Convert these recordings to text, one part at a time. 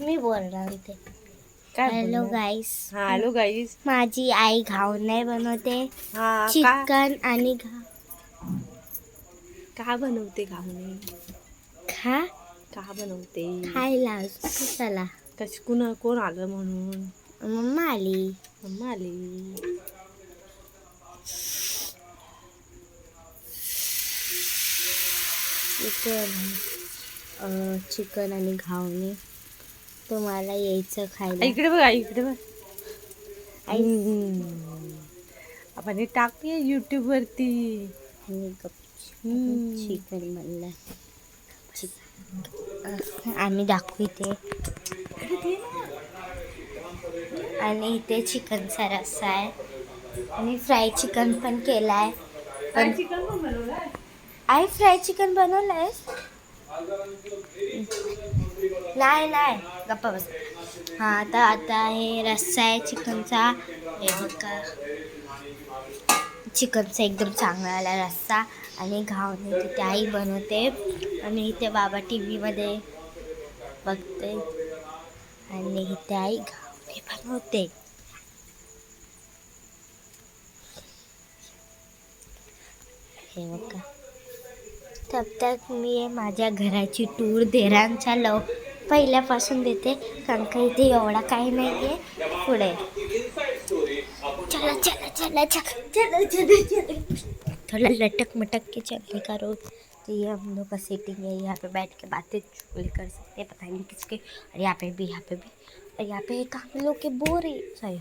मी बोलणार हॅलो? गाईस हा hello guys माझी आई घाऊन नाही बनवते. हा का? चिकन आणि घा का बनवते घावणे खा. का बनवते? खायला चला कश कुणा कोण आलं म्हणून? मम्मा आली. मम्मा आली. चिकन चिकन आणि घावणे तुम्हाला यायचं खायला. इकडे बघ इकडे बघ. आपण हे टाकूया युट्यूब वरती. चिकन बनलं आम्ही दाखवू इथे. आणि इथे चिकनचा रस्सा आहे. आणि फ्राय चिकन पण केलाय. पण आई फ्राय चिकन बनवलंय नाही नाही. गप्पा बस. हा आता आता हे रस्सा आहे चिकनचा. हे बघा. चिकनचा एकदम चांगला आला रस्सा. आणि घावणे तिथे आई बनवते. आणि इथे बाबा टी व्हीमध्ये बघते. आणि इथे आई घावणे बनवते. हे बघा. तब तक मी माझ्या घराची टूर देरांच्या लव पहिल्यापासून देते. कारण का इथे एवढा काही नाही आहे पुढे. चला चला चला चला चला चला थोड़ा लटक मटक के चलने का तो ये हम लोग का सीटिंग है. यहाँ पे बैठ के बातें चुगली कर सकते हैं. पता नहीं किसके. और यहाँ पे भी, यहाँ पे भी. और यहाँ पे एक हम लोग के बोरे सॉरी.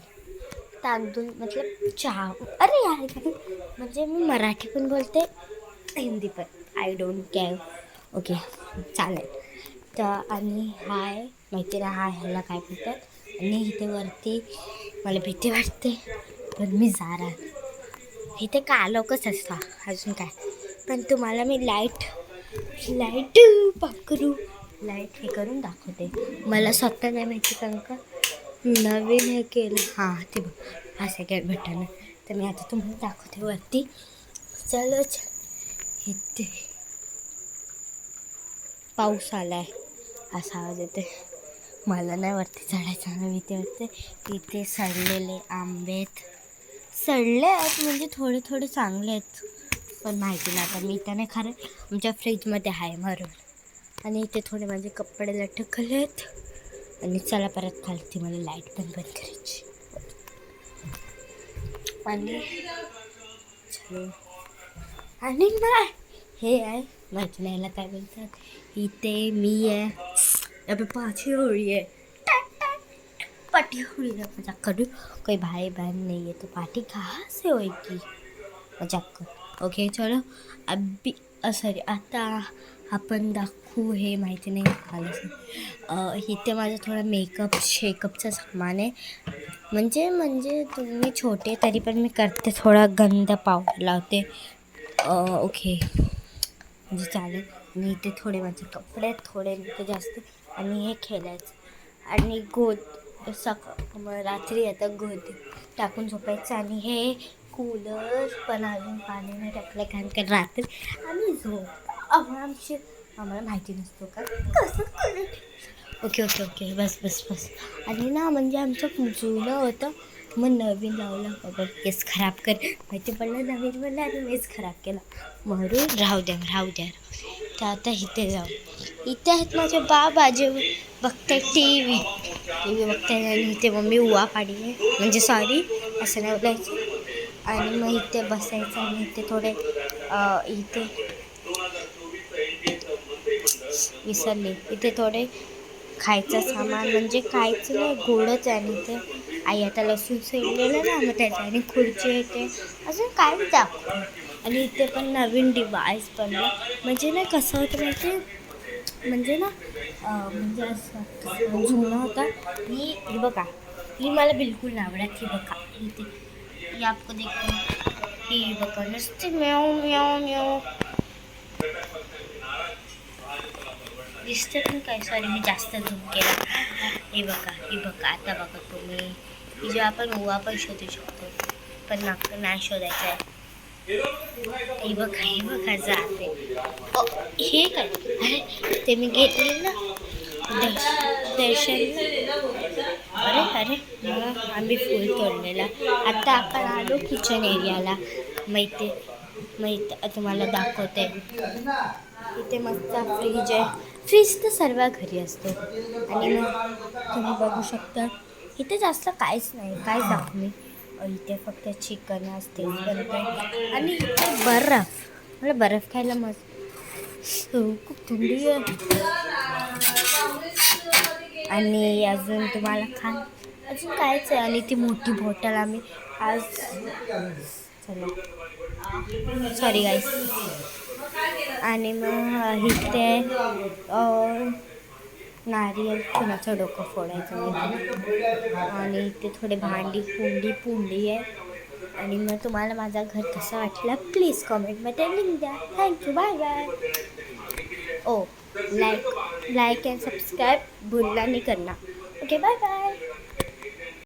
तांदूळ मतलब चहा अरे यार म्हणजे मराठी पण बोलते. हिंदी पण. आय डोंट केअर ओके चालेल. तर आणि हाय माहिती हाय ह्याला काय म्हणतात? आणि इथे वरती मला भीती वाटते पण मी जाणार. इथे का लोकच असता? अजून काय? पण तुम्हाला मी लाइट लाइट पकरू लाइट हे करून दाखवते. मला स्वतः नाही माहिती कारण का नवीन हे केलं. हां ते बघ. हा सेकंड बटन तर मी आता तुम्हाला दाखवते वरती. चलच चल. इथे. पाऊस आलाय. असा आवाज येते मला नाही वरती चढायचं मी भीती वाटते. इथे सडलेले आंबे आहेत. सडले आहेत म्हणजे थोडे थोडे चांगले आहेत. पण माहिती नाही आता मी त्याने खरं आमच्या फ्रीजमध्ये आहे मरून. आणि इथे थोडे माझे कपडे लटकले आहेत. आणि चला परत खालती मला लाइट पण बंद करायची. आणि आणि ना हे आहे. माझ्या नाही याला काय बोलतात? मी आहे यहाँ पे पाँच होळी है पार्टी होळी है मज़ाक कर रही हूँ कोई भाई बहन नहीं है तो पार्टी कहाँ से होएगी? मज़ाक कर। ओके चलो। अभी सॉरी आता आपण दाखवू हे, माहिती नाही मला इथे माझं थोडं मेकअप शेकअपचं सामान आहे म्हणजे म्हणजे तुम्ही छोटे तरी पण मी करते, थोडा गंध पावडर लावते ओके म्हणजे चालेल। आणि इथे थोडे माझे कपडे आहेत, थोडे इथे जास्त आणि हे खेळायचं. आणि गोद सक मग रात्री आता गोद टाकून झोपायचं. आणि हे कूलर पण अजून पाणी नाही टाकलं कारण का रात्री आम्ही झोप आमची आम्हाला माहिती नसतो का? कसं कूलर ओके ओके ओके. बस बस बस. आणि ना म्हणजे आमचं जुनं होतं. मग नवीन लावलं. बाबा केस खराब कर. माहिती पडलं? नवीन म्हणलं आणि मीच खराब केला. म्हणून राहू द्या राहू द्या. तर आता इथे जाऊ. इथे आहेत माझे बाबा जे बघते टी व्ही टी व्ही बघते आणि इथे मम्मी उवा पाडी म्हणजे सॉरी असं नाही बोलायचं. आणि मग इथे बसायचं आणि इथे थोडे इथे विसरले. इथे थोडे खायचं सामान म्हणजे खायचं नाही गोडच आहे आणि इथे. आई आता लसूण सोडलेलं ना मग त्याच्याने खुर्ची येते. अजून काय दाखव? आणि इथे पण नवीन डिवाईस बनलं. म्हणजे ना कसं होतं माहिती म्हणजे ना म्हणजे असं जुनं होता. ही हे बघा ही मला बिलकुल नाही आवडत ही बघा इथे ही आपको देखो ही बघा नुसती म्याव म्याव म्याव दिसते पण काय? सॉरी मी जास्त झूम केला. हे बघा हे बघा आता बघा तुम्ही. ही जेव्हा आपण ओवा पण शोधू शकतो. पण नाक नाही शोधायचं आहे. हे बघा हे बघा जाते. हे काय? अरे ते मी घेतले ना. दर्शन. अरे अरे मग आम्ही फुल तोडलेला. आता आपण आलो किचन एरियाला माहिती माहिती तुम्हाला दाखवते. इथे मस्त फ्रीज आहे. फ्रीज तर सर्व घरी असतो. आणि मग तुम्ही बघू शकता. इथे जास्त काहीच नाही. काहीच दाखवू इथे फक्त चिकन असते आणि इथे बर्फ. मला बर्फ खायला मस्त. खूप थंडी आहे. आणि अजून तुम्हाला खा अजून कायच आहे. आणि ती मोठी बॉटल आम्ही आज चला. सॉरी गाईस आणि मग इथे नारियल कुणाचं डोकं फोडायचं आणि इथे थोडे भांडी कुंडी पुंडी आहे. आणि मग तुम्हाला माझा घर कसं वाटलं प्लीज कॉमेंटमध्ये लिंक द्या. थँक्यू बाय बाय ओ लाईक लाईक अँड सबस्क्राईब भूलला नाही करना ओके बाय बाय